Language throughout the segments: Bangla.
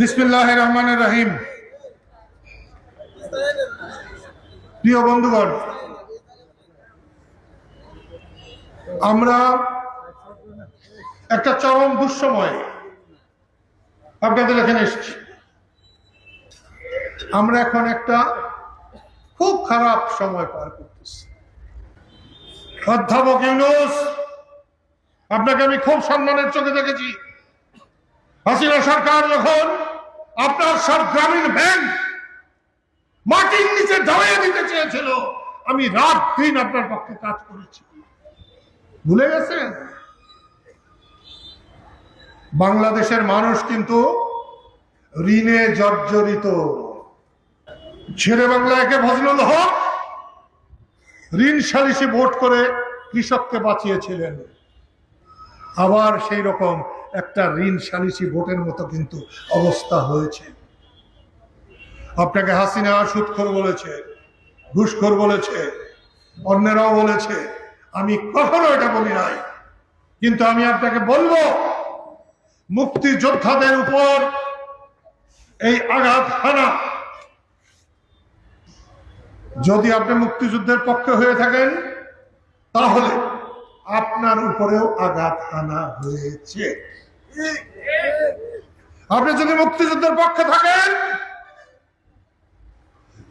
বিসমিল্লাহ রহমান রাহিম প্রিয় বন্ধুগণ, আমরা একটা চরম দুঃসময় আপনাদের এখানে এসেছি। আমরা এখন একটা খুব খারাপ সময় পার করতেছি। অধ্যাপক ইউনুস, আপনাকে আমি খুব সম্মানের চোখে দেখেছি। হাসিনা সরকার যখন আপনার সব গ্রামীণ ব্যাংক মাটির নিচে দাঁড়িয়ে দিতে চেয়েছিল। আমি রাত দিন আপনার পক্ষে কাজ করেছি। ভুলে গেছেন? বাংলাদেশের মানুষ কিন্তু ঋণে জর্জরিত। ছেড়ে বাংলা একে ফজলুল হক। ঋণ সালিসি ভোট করে কৃষককে বাঁচিয়েছিলেন। আবার সেই রকম একটা ঋণ সালিসি ভোটের মতো কিন্তু অবস্থা হয়েছে। আপনাকে হাসিনা সুৎখর বলেছে, ঘুষখোর বলেছে, অন্যরাও বলেছে, আমি কখনো এটা বলি নাই। কিন্তু আমি আপনাকে বলব, মুক্তিযোদ্ধাদের উপর এই আঘাত হানা যদি আপনি মুক্তিযুদ্ধের পক্ষে হয়ে থাকেন, তাহলে আপনার উপরেও আঘাত হানা হয়েছে। আপনি যদি মুক্তিযুদ্ধের পক্ষে থাকেন,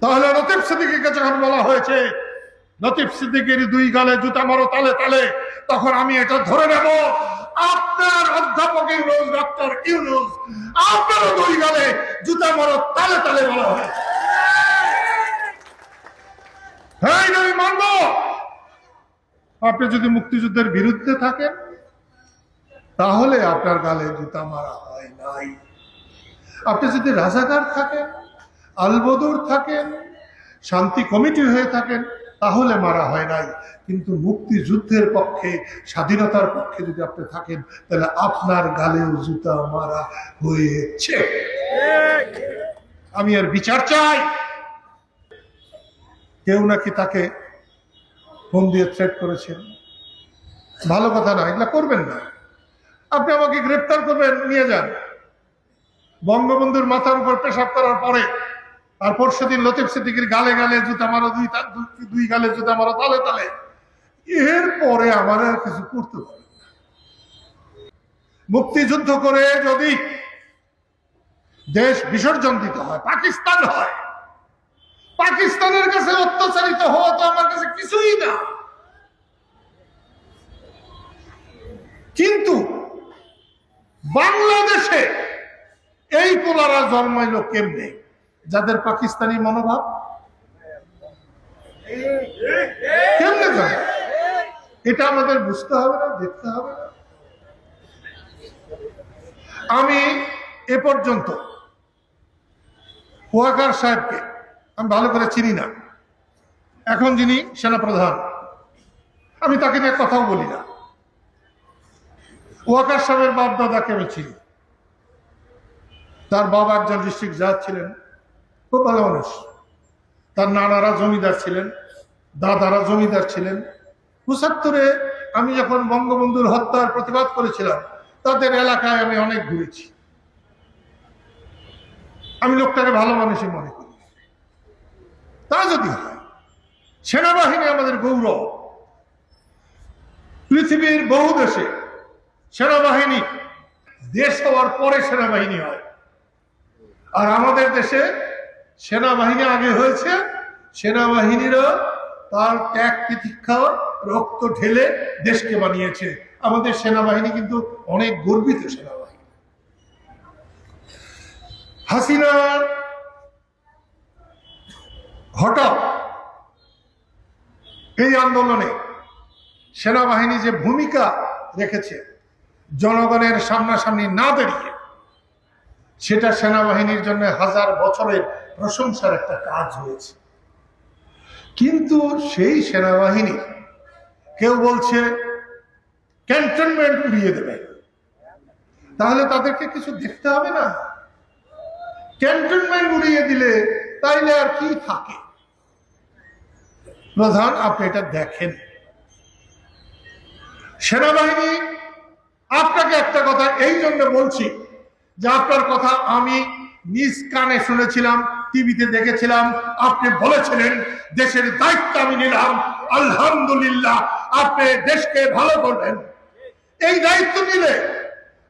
তাহলে লতিফ সিদ্দিকিকে যখন বলা হয়েছে, লতিফ সিদ্দিকের দুই গালে জুতা মারো তালে তালে, তখন আমি এটা ধরে নেব। আপনার অধ্যাপক ইউনুস, ডক্টর ইউনুস, আপনারও দুই গালে জুতা মারো তালে তালে বলা হয়েছে। হ্যাঁ আমি মানব আপনি যদি মুক্তিযুদ্ধের বিরুদ্ধে থাকেন, তাহলে আপনার গালে জুতা মারা হয় নাই। আপনি যদি রাজাকার থাকেন, আলবদর থাকেন, শান্তি কমিটি হয়ে থাকেন, তাহলে মারা হয় নাই। কিন্তু মুক্তিযুদ্ধের পক্ষে, স্বাধীনতার পক্ষে যদি আপনি থাকেন, তাহলে আপনার গালেও জুতা মারা হয়েছে। আমি আর বিচার চাই। কেউ নাকি তাকে ফোন দিয়ে থ্রেট করেছেন। ভালো কথা না, এগুলা করবেন না। আপনি আমাকে গ্রেপ্তার করবেন, নিয়ে যান। বঙ্গবন্ধুর মাথার উপর পেশাব করার পরে আর পরশু দিন লতিফ সিদ্দিকির গালে গালে জুতা মারো, দুই দুই- গালে জুতা মারো, তালে তালে। এর পরে আমার আর কিছু করতে পারে মুক্তিযুদ্ধ করে যদি দেশ বিসর্জন দিতে হয়, পাকিস্তান হয়, পাকিস্তানের কাছে অত্যাচারিত হওয়া তো আমার কাছে কিছুই না কিন্তু বাংলাদেশে এই পোলারা জন্মাইল কেমনে? যাদের পাকিস্তানি মনোভাব? কেমনে জন্মায়? এটা আমাদের বুঝতে হবে না, দেখতে হবে না। আমি এ পর্যন্ত ওয়াকার সাহেবকে আমি ভালো করে চিনি না। এখন যিনি সেনাপ্রধান, আমি তাকে নিয়ে কথাও বলি না। ওয়াকার সাহেবের বাপ দাদাকে আমি চিনি। তার বাবা একজন ডিস্ট্রিক্ট জাজ ছিলেন, খুব ভালো মানুষ। তার নানারা জমিদার ছিলেন, দাদারা জমিদার ছিলেন। পঁচাত্তরে আমি যখন বঙ্গবন্ধুর হত্যার প্রতিবাদ করেছিলাম, তাদের এলাকায় আমি অনেক ঘুরেছি। আমি লোকটাকে ভালো মানুষই মনে করি। তা যদি হয়, সেনাবাহিনী আমাদের গৌরব। পৃথিবীর বহু দেশে সেনাবাহিনী দেশ হওয়ার পরে সেনাবাহিনী হয়। আর আমাদের দেশে সেনাবাহিনী আগে হয়েছে, সেনাবাহিনীরা তার ত্যাগ প্রতীক্ষা রক্ত ঢেলে দেশকে বানিয়েছে। আমাদের সেনাবাহিনী কিন্তু অনেক গর্বিত সেনাবাহিনী। হাসিনা হঠাৎ এই আন্দোলনে সেনাবাহিনী যে ভূমিকা রেখেছে, জনগণের সামনাসামনি না দাঁড়িয়ে সেটা সেনাবাহিনীর জন্য হাজার বছরের প্রশংসার একটা কাজ হয়েছে। কিন্তু সেই সেনাবাহিনী কেউ বলছে ক্যান্টনমেন্ট উড়িয়ে দেবে। তাহলে তাদেরকে কিছু দেখতে হবে না। ক্যান্টনমেন্ট উড়িয়ে দিলে তাইলে আর কি থাকে? প্রধান, আপনি এটা দেখেন। সেনাবাহিনী, আপনাকে একটা কথা এই জন্য বলছি যে আপনার কথা আমি নিজ কানে শুনেছিলাম, টিভিতে দেখেছিলাম। আপনি বলেছিলেন, দেশের দায়িত্ব আমি নিলাম। আলহামদুলিল্লাহ, আপনি দেশকে ভালো করবেন। এই দায়িত্ব নিলে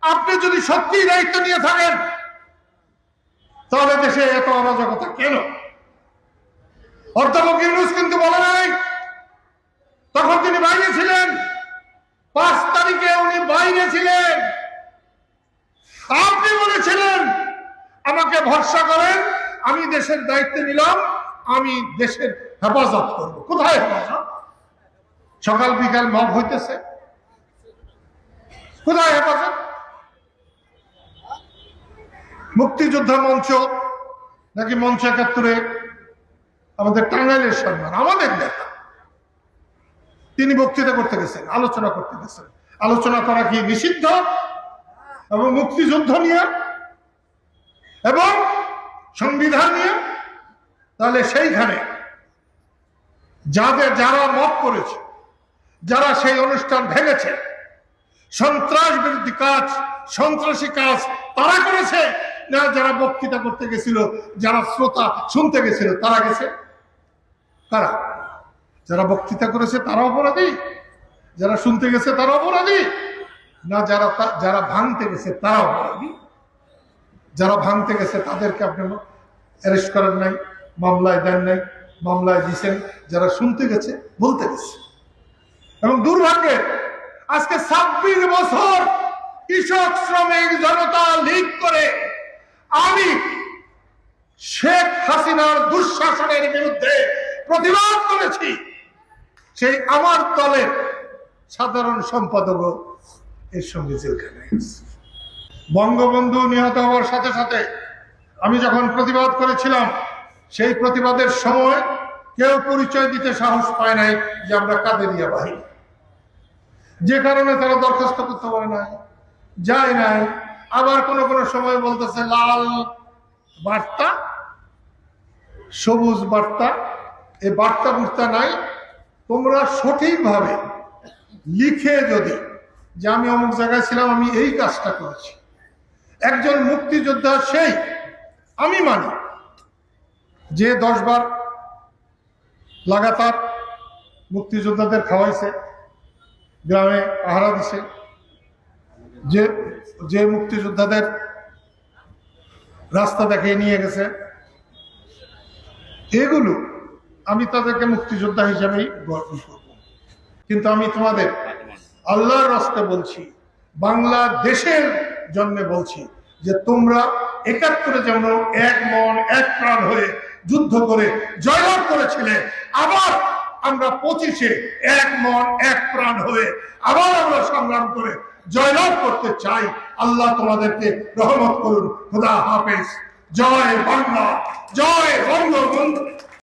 আপনি যদি সত্যি দায়িত্ব নিয়ে থাকেন, তাহলে দেশে এত অরাজকতা কেন? অধ্যাপক ইউনুস কিন্তু বলে নাই। তখন তিনি বাইরে ছিলেন। পাঁচ তারিখে উনি বাইরে ছিলেন আপনি বলেছিলেন আমাকে ভরসা করেন, আমি দেশের দায়িত্ব নিলাম, আমি দেশের হেফাজত করব। কোথায় হেফাজত? সকাল বিকাল মগ হইতেছে। কোথায় হেফাজত? মুক্তিযোদ্ধা মঞ্চ, নাকি মঞ্চ একাত্তরে? আমাদের টাঙ্গাইলের সম্মান আমাদের নেতা। তিনি বক্তৃতা করতে গেছেন, আলোচনা করতে গেছেন। আলোচনা করা কি নিষিদ্ধ? এবং মুক্তিযুদ্ধ নিয়ে এবং সংবিধান নিয়ে, তাহলে সেইখানে যাদের যারা মত করেছে, যারা সেই অনুষ্ঠান ভেঙেছে, সন্ত্রাস বিরোধী কাজ, সন্ত্রাসী কাজ তারা করেছে, না যারা বক্তৃতা করতে গেছিল, যারা শ্রোতা শুনতে গেছিল, তারা গেছে? তারা যারা বক্তৃতা করেছে, তারা অপরাধী। যারা শুনতে গেছে, তারা অপরাধী। না যারা যারা ভাঙতে গেছে, তারা অপরাধী। যারা ভাঙতে গেছে, তাদেরকে আপনি অ্যারেস্ট করেন নাই, মামলায় দেন নাই, মামলায় দিছেন। যারা শুনতে গেছে, বলতে গেছে। এবং দুর্ভাগ্যের আজকে ছাব্বিশ বছর কৃষক শ্রমিক জনতা লীগ করে আমি শেখ হাসিনার দুঃশাসনের বিরুদ্ধে প্রতিবাদ করেছি। সেই আমার দলের সাধারণ সম্পাদকও এর সঙ্গে জেলখানায় আছে। বঙ্গবন্ধু নিহত হওয়ার সাথে সাথে আমি যখন প্রতিবাদ করেছিলাম, সেই প্রতিবাদের সময় কেউ পরিচয় দিতে সাহস পায় নাই যে আমরা কাদেরিয়া বাহিনী। যে কারণে তারা দরখাস্ত করতে পারে নাই, যায় নাই। আবার কোন কোন সময় বলতেছে, লাল বার্তা, সবুজ বার্তা, এই বার্তা বুর্তা নাই। তোমরা সঠিকভাবে লিখে যদি, যে আমি অমুক জায়গায় ছিলাম, আমি এই কাজটা করেছি। একজন মুক্তিযোদ্ধা সেই, আমি মানি। যে দশবার লাগাতার মুক্তিযোদ্ধাদের খাওয়াইছে, গ্রামে পাহারা দিছে, যে যে মুক্তিযোদ্ধাদের রাস্তা দেখিয়ে নিয়ে গেছে, এগুলো আমি তাদেরকে মুক্তিযোদ্ধা হিসাবেই গর্ব করব। কিন্তু আমি তোমাদের আল্লাহর রাস্তে বলছি, বাংলাদেশের জন্য বলছি যে তোমরা একাত্তরে যেমন এক মন, এক প্রাণ হয়ে যুদ্ধ করে জয়লাভ করেছিলে, আবার আমরা পঁচিশে এক মন, এক প্রাণ হয়ে আবার আমরা সংগ্রাম করে জয়লাভ করতে চাই। আল্লাহ তোমাদেরকে রহমত করুন। খুদা হাফেজ। জয় বাংলা, জয় বঙ্গবন্ধু।